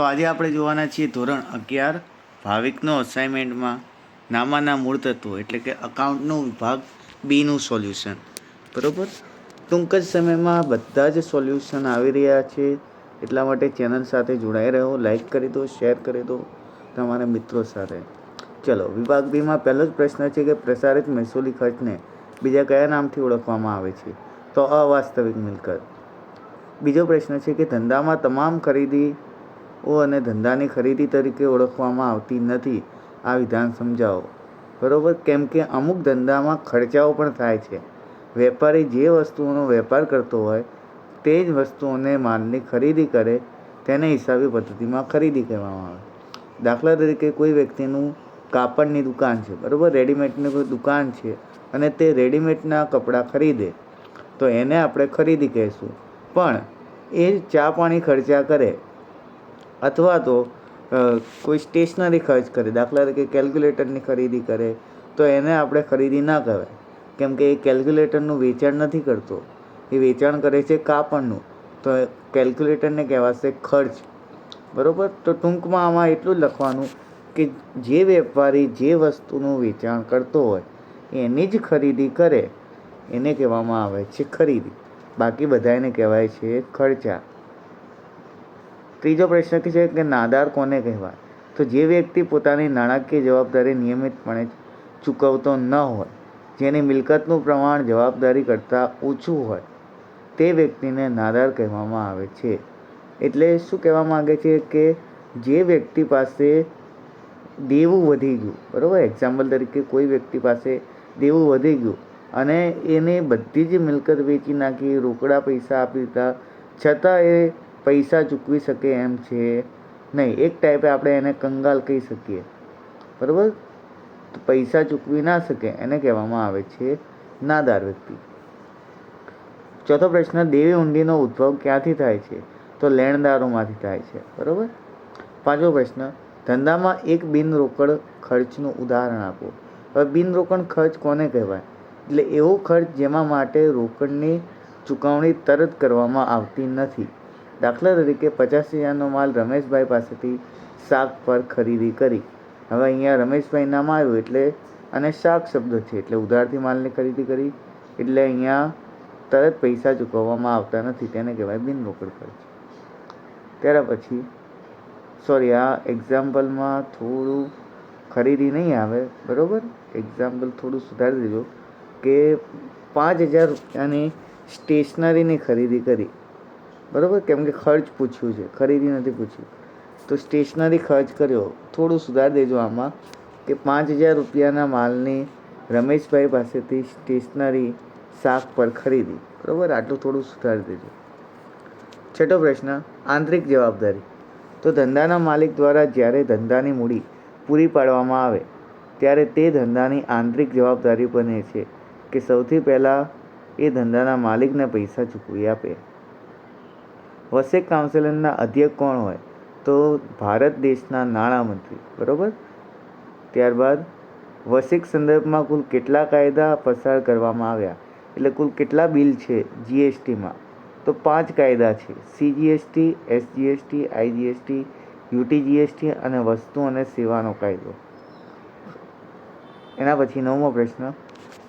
તો આજે આપણે જોવાના છીએ ધોરણ અગિયાર, ભાવિકનો અસાઇનમેન્ટમાં નામાના મૂળ તત્વો, એટલે કે અકાઉન્ટનું વિભાગ બીનું સોલ્યુશન બરોબર? ટૂંક જ સમયમાં બધા જ સોલ્યુશન આવી રહ્યા છે. એટલા માટે ચેનલ સાથે જોડાઈ રહ્યો લાઈક કરી દો શેર કરી દો તમારા મિત્રો સાથે. ચલો, વિભાગ બીમાં પહેલો જ પ્રશ્ન છે કે પ્રસારિત મહેસૂલી ખર્ચને બીજા કયા નામથી ઓળખવામાં આવે છે? તો અવાસ્તવિક મિલકત. બીજો પ્રશ્ન છે કે ધંધામાં તમામ ખરીદીઓ અને ધંધાની ખરીદી તરીકે ઓળખવામાં આવતી નથી. આ વિધાન સમજાવો. બરોબર? કેમ કે અમુક ધંધામાં ખર્ચાઓ પણ થાય છે. વેપારી જે વસ્તુઓનો વેપાર કરતો હોય, તે જ વસ્તુઓને માલની ખરીદી કરે, તેને હિસાબી પદ્ધતિમાં ખરીદી કહેવામાં આવે. દાખલા તરીકે કોઈ વ્યક્તિનું કાપડની દુકાન છે, બરાબર? રેડીમેડની કોઈ દુકાન છે અને તે રેડીમેડના કપડાં ખરીદે, તો એને આપણે ખરીદી કહીશું. પણ એ ચા પાણી ખર્ચા કરે અથવા તો કોઈ સ્ટેશનરી ખર્ચ કરે, દાખલા તરીકે કેલ્ક્યુલેટરની ખરીદી કરે, તો એને આપણે ખરીદી ના કહેવાય કેમ કે એ કેલ્ક્યુલેટરનું વેચાણ નથી કરતો. એ વેચાણ કરે છે કાપડનું. તો કેલ્ક્યુલેટરને કહેવાશે ખર્ચ. બરાબર? તો ટૂંકમાં આમાં એટલું લખવાનું કે જે વેપારી જે વસ્તુનું વેચાણ કરતો હોય, એની જ ખરીદી કરે. એને કહેવામાં આવે છે ખરીદી. બાકી બધાને કહેવાય છે ખર્ચા. ત્રીજો પ્રશ્ન કે છે કે નાદાર કોને કહેવાય? તો જે વ્યક્તિ પોતાની નાણાકીય જવાબદારી નિયમિતપણે ચૂકવતો ન હોય, જેની મિલકતનું પ્રમાણ જવાબદારી કરતાં ઓછું હોય, તે વ્યક્તિને નાદાર કહેવામાં આવે છે. એટલે શું કહેવા માગે છે કે જે વ્યક્તિ પાસે દેવું વધી ગયું, બરાબર? એક્ઝામ્પલ તરીકે કોઈ વ્યક્તિ પાસે દેવું વધી ગયું અને એને બધી જ મિલકત વેચી નાખી, રોકડા પૈસા આપી દીધા, છતાં એ પૈસા ચૂકવી શકે એમ છે. નહીં, એક ટાઈપે આપણે એને કંગાલ કહી શકીએ. બરાબર? પૈસા ચૂકવી ના શકે એને કહેવામાં આવે છે નાદાર વ્યક્તિ. ચોથો પ્રશ્ન, દેવી ઊંડીનો ઉદ્ભવ ક્યાંથી થાય છે? તો લેણદારોમાંથી થાય છે. બરાબર? પાંચમો પ્રશ્ન, ધંધામાં એક બિનરોકડ ખર્ચનું ઉદાહરણ આપો. હવે બિનરોકડ ખર્ચ કોને કહેવાય? એટલે એવો ખર્ચ જેમાં માટે રોકડની ચૂકવણી તરત કરવામાં આવતી નથી. દાખલા તરીકે પચાસ હજારનો માલ રમેશભાઈ પાસેથી શાક પર ખરીદી કરી. હવે અહીંયા રમેશભાઈ નામ આવ્યું એટલે, અને શાક શબ્દ છે એટલે ઉધારથી માલની ખરીદી કરી. એટલે અહીંયા તરત પૈસા ચૂકવવામાં આવતા નથી, તેને કહેવાય બિનરોકડ ખર્ચ. ત્યાર પછી સોરી આ એક્ઝામ્પલમાં થોડું ખરીદી નહીં આવે, બરાબર? એક્ઝામ્પલ થોડું સુધારી દેજો કે પાંચ હજાર રૂપિયાની સ્ટેશનરીની ખરીદી કરી. બરાબર? કેમ કે ખર્ચ પૂછ્યું છે, ખરીદી નથી પૂછ્યું તો સ્ટેશનરી ખર્ચ કર્યો. થોડું સુધાર દેજો આમાં કે પાંચ હજાર રૂપિયાના માલની રમેશભાઈ પાસેથી સ્ટેશનરી શાક પર ખરીદી. બરાબર? આટલું થોડું સુધારી દેજો. છઠ્ઠો પ્રશ્ન, આંતરિક જવાબદારી. તો ધંધાના માલિક દ્વારા જ્યારે ધંધાની મૂડી પૂરી પાડવામાં આવે, ત્યારે તે ધંધાની આંતરિક જવાબદારી બને છે કે સૌથી પહેલાં એ ધંધાના માલિકને પૈસા ચૂકવી આપે. વસેક કાઉન્સિલરના અધ્યક્ષ કોણ હોય? તો ભારત દેશના નાણામંત્રી, બરાબર? ત્યારબાદ વસેક સંદર્ભમાં કુલ કેટલા કાયદા પસાર કરવામાં આવ્યા? એટલે કુલ કેટલા બિલ છે જીએસટીમાં? તો પાંચ કાયદા છે, સીજીએસટી, એસજીએસટી, આઈજીએસટી, યુટીજીએસટી અને વસ્તુ અને સેવાનો કાયદો. એના પછી નવમો પ્રશ્ન,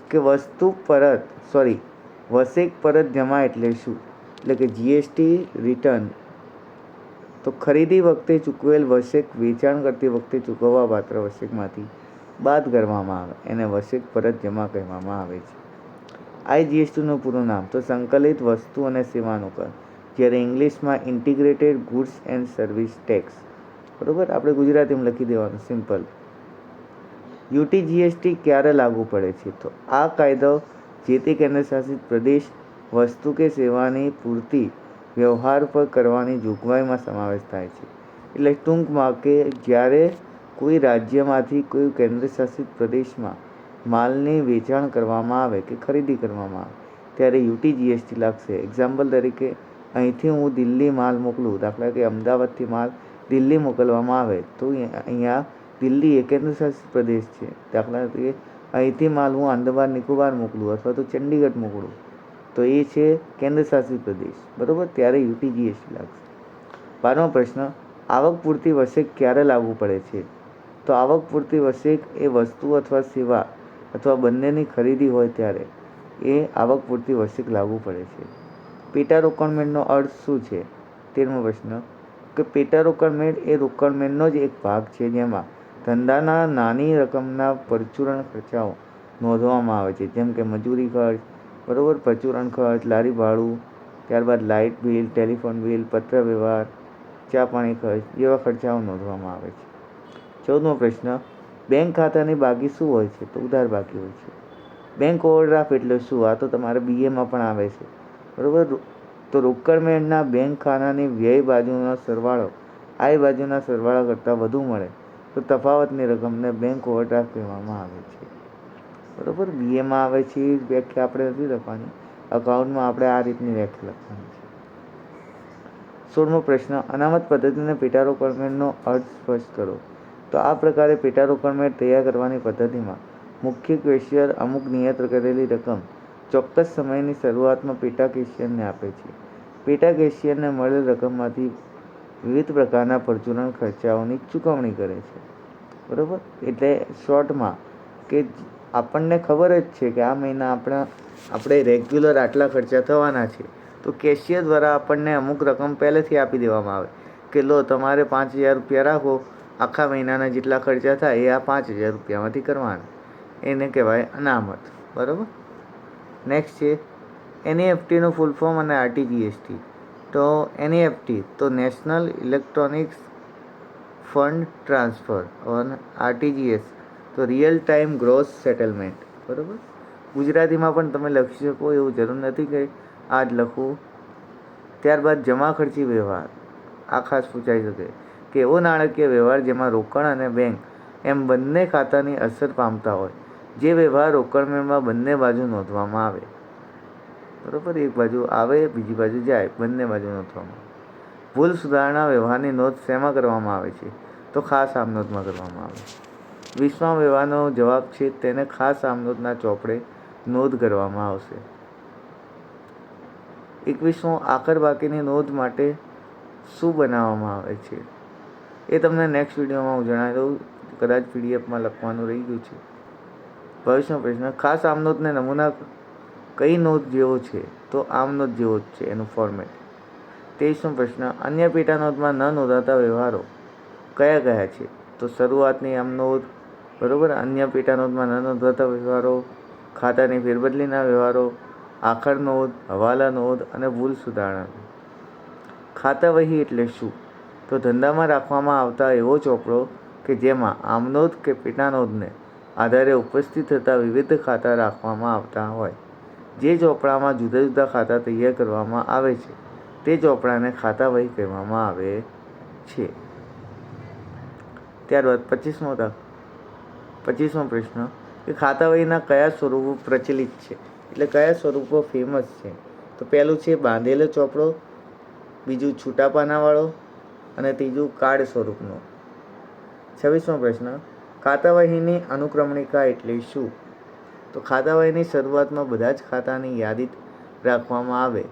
કે વસ્તુ પરત સોરી વસેક પરત જમા એટલે શું? એટલે કે જીએસટી રિટર્ન તો ખરીદી વખતે ચૂકવેલ વશેક, વેચાણ કરતી વખતે ચૂકવવા પાત્ર વશેકમાંથી બાદ કરવામાં આવે. એને વશેક પરત જમા કહેવામાં આવે છે. આઈજીએસટીનું પૂરું નામ. તો સંકલિત વસ્તુ અને સેવાનું કર. જ્યારે ઇંગ્લિશમાં integrated goods and service tax બરાબર? આપણે ગુજરાતીમાં લખી દેવાનું સિમ્પલ. યુટી જીએસટી ક્યારે લાગુ પડે છે? તો આ કાયદો જે તે કેન્દ્રશાસિત પ્રદેશ વસ્તુ કે સેવાની પૂર્તિ વ્યવહાર પર કરવાની જોગવાઈમાં સમાવેશ થાય છે. એટલે ટૂંકમાં કે જ્યારે કોઈ રાજ્યમાંથી કોઈ કેન્દ્રશાસિત પ્રદેશમાં માલની વેચાણ કરવામાં આવે કે ખરીદી કરવામાં આવે, ત્યારે યુટી જીએસટી લાગશે. એક્ઝામ્પલ તરીકે, અહીંથી હું દિલ્હી માલ મોકલું, દાખલા કે અમદાવાદથી માલ દિલ્હી મોકલવામાં આવે, તો અહીંયા દિલ્હી એ કેન્દ્રશાસિત પ્રદેશ છે. દાખલા તરીકે, અહીંથી માલ હું આંદામાન, નિકોબાર મોકલું અથવા તો ચંડીગઢ મોકલું. તો એ છે કેન્દ્રશાસિત પ્રદેશ. બરાબર? ત્યારે યુટી જીએસટી લાગશે. બારમો પ્રશ્ન, આવક પૂરતી વસેક ક્યારે લાગુ પડે છે? તો આવક પૂરતી વસેક એ વસ્તુ અથવા સેવા અથવા બંનેની ખરીદી હોય ત્યારે એ આવક પૂરતી વસેક લાગુ પડે છે. પેટા રોકાણમેળનો અર્થ શું છે? તેરમો પ્રશ્ન, કે પેટા રોકાણમેળ એ રોકાણમેળનો જ એક ભાગ છે જેમાં ધંધાના નાની રકમના પરચુરણ ખર્ચાઓ નોંધવામાં આવે છે. જેમ કે મજૂરી ખર્ચ બરાબર? પરચુરણ ખર્ચ, લારી ભાડું, ત્યારબાદ લાઇટ બિલ, ટેલિફોન બિલ, પત્ર વ્યવહાર, ચા પાણી ખર્ચ જેવા ખર્ચાઓ નોંધવામાં આવે છે. ચૌદમો પ્રશ્ન, બેંક ખાતાની બાકી શું હોય છે? તો ઉધાર બાકી હોય છે. બેંક ઓવરડ્રાફ્ટ એટલે શું? આ તો તમારે બીએમાં પણ આવે છે. બરાબર? તો રોકડ મેળના બેંક ખાતાની વ્યય બાજુનો સરવાળો, આય બાજુના સરવાળા કરતાં વધુ મળે, તો તફાવતની રકમને બેંક ઓવરડ્રાફ્ટ કહેવામાં આવે છે. બરાબર? બીએમાં આવે છે એ વ્યાખ્યા આપણે નથી લખવાની. અકાઉન્ટમાં આપણે આ રીતની વ્યાખ્યા લખવાની છે. સોળમો પ્રશ્ન, અનામત પદ્ધતિને પેટા રોકડમેળનો અર્થ સ્પષ્ટ કરો. તો આ પ્રકારે પેટા રોકડમેળ તૈયાર કરવાની પદ્ધતિમાં મુખ્ય કેશિયર અમુક નિયત કરેલી રકમ ચોક્કસ સમયની શરૂઆતમાં પેટા કેશિયરને આપે છે. પેટા કેશિયરને મળેલ રકમમાંથી વિવિધ પ્રકારના પરચુરણ ખર્ચાઓની ચૂકવણી કરે છે. બરાબર? એટલે શોર્ટમાં કે આપણને ખબર જ છે કે આ મહિના આપણા, આપણે રેગ્યુલર આટલા ખર્ચા થવાના છે. તો કેશિયર દ્વારા આપણને અમુક રકમ પહેલેથી આપી દેવામાં આવે કે લો તમારે પાંચ હજાર રૂપિયા રાખો, આખા મહિનાના જેટલા ખર્ચા થાય એ આ પાંચ હજાર રૂપિયામાંથી કરવાના. એને કહેવાય અનામત. બરાબર? નેક્સ્ટ છે એનઈએફટીનું ફૂલ ફોર્મ અને આરટીજીએસટી તો એનઈએફટી તો national electronics fund transfer on RTGS તો રિયલ ટાઈમ ગ્રોસ સેટલમેન્ટ બરાબર? ગુજરાતીમાં પણ તમે લખી શકો, એવું જરૂર નથી કે આ જ લખવું ત્યારબાદ જમા ખર્ચી વ્યવહાર, આ ખાસ પૂછાઈ શકે કે એવો નાણાકીય વ્યવહાર જેમાં રોકાણ અને બેંક એમ બંને ખાતાની અસર પામતા હોય, જે વ્યવહાર રોકડમેળમાં બંને બાજુ નોંધવામાં આવે. બરાબર? એક બાજુ આવે, બીજી બાજુ જાય, બંને બાજુ નોંધવામાં ભૂલ સુધારણા વ્યવહારની નોંધ શેમાં કરવામાં આવે છે? તો ખાસ આમનોંધમાં કરવામાં આવે. વીસમા વ્યવહારનો જવાબ છે, તેને ખાસ આમનોદના ચોપડે નોંધ કરવામાં આવશે. એકવીસમો આખર બાકીની નોંધ માટે શું બનાવવામાં આવે છે? એ તમને નેક્સ્ટ વિડીયોમાં હું જણાવી દઉં. કદાચ પીડીએફમાં લખવાનું રહી ગયું છે. ભવિષ્યનો પ્રશ્ન, ખાસ આમનોદને નમૂના કઈ નોંધ જેવો છે? તો આમનોંધ જેવો જ છે એનું ફોર્મેટ તેવીસમો પ્રશ્ન, અન્ય પેટા નોંધમાં ન નોંધાતા વ્યવહારો કયા કયા છે? તો શરૂઆતની આમ નોંધ બરાબર? અન્ય પેટા નોંધમાં ન વ્યવહારો, ખાતાની ફેરબદલીના વ્યવહારો, આખર નોંધ, હવાલા નોંધ અને ભૂલ સુધારણા. ખાતા વહી એટલે શું? તો ધંધામાં રાખવામાં આવતા એવો ચોપડો કે જેમાં આમનોંધ કે પેટાનોંધને આધારે ઉપસ્થિત થતા વિવિધ ખાતા રાખવામાં આવતા હોય. જે ચોપડામાં જુદા જુદા ખાતા તૈયાર કરવામાં આવે છે. તે ચોપડાને ખાતા વહી કહેવામાં આવે છે. ત્યારબાદ પચીસમો દાખ પચીસમો પ્રશ્ન, કે ખાતાવાહીના કયા સ્વરૂપો પ્રચલિત છે? એટલે કયા સ્વરૂપો ફેમસ છે? તો પહેલું છે બાંધેલો ચોપડો, બીજું છૂટા પાનાવાળો અને ત્રીજું કાર્ડ સ્વરૂપનો. છવ્વીસમો પ્રશ્ન, ખાતાવહીની અનુક્રમણિકા એટલે શું? તો ખાતાવહીની શરૂઆતમાં બધા જ ખાતાની યાદી રાખવામાં આવે,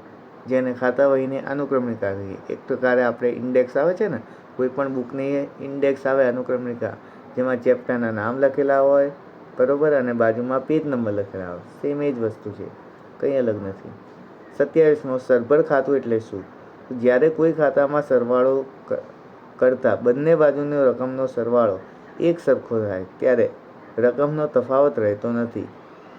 જેને ખાતાવહીની અનુક્રમણિકા કહીએ. એક પ્રકારે આપણે ઇન્ડેક્સ આવે છે ને, કોઈ પણ બુકની ઇન્ડેક્સ આવે અનુક્રમણિકા. જેમાં ચેપ્ટરના નામ લખેલા હોય, બરોબર, અને બાજુમાં પેજ નંબર લખેલા હોય. સેમ એ જ વસ્તુ છે. કંઈ અલગ નથી. સત્યાવીસમો, સરભર ખાતું એટલે શું? જ્યારે કોઈ ખાતામાં સરવાળો કરતા બંને બાજુની રકમનો સરવાળો એક સરખો થાય, ત્યારે રકમનો તફાવત રહેતો નથી.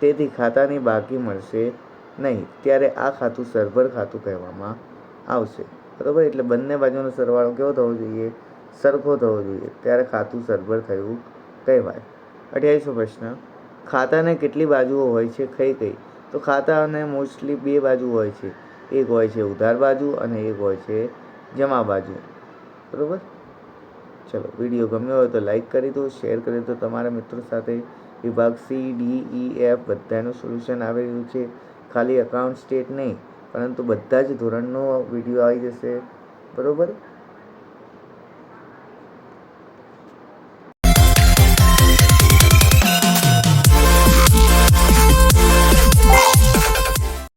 તેથી ખાતાની બાકી મળશે નહીં. ત્યારે આ ખાતું સરભર ખાતું કહેવામાં આવશે. બરાબર? એટલે બંને બાજુનો સરવાળો કેવો થવો જોઈએ? સરખો થવો જોઈએ. ત્યારે ખાતું સરભર થયું કહેવાય. અઠ્યાવીસો પ્રશ્ન. ખાતાને કેટલી બાજુઓ હોય છે? કઈ કઈ? તો ખાતાને મોસ્ટલી બે બાજુ હોય છે. એક હોય છે ઉધાર બાજુ અને એક હોય છે જમા બાજુ. બરાબર? ચલો, વીડિયો ગમ્યો હોય તો લાઈક કરી દો, શેર કરી દો. તમારા મિત્રો સાથે વિભાગ સી ડી ઈ એફ બધાનું સોલ્યુશન આવી રહ્યું છે. ખાલી અકાઉન્ટ સ્ટેટ નહીં, પરંતુ બધા જ ધોરણનો વીડિયો આવી જશે. બરાબર?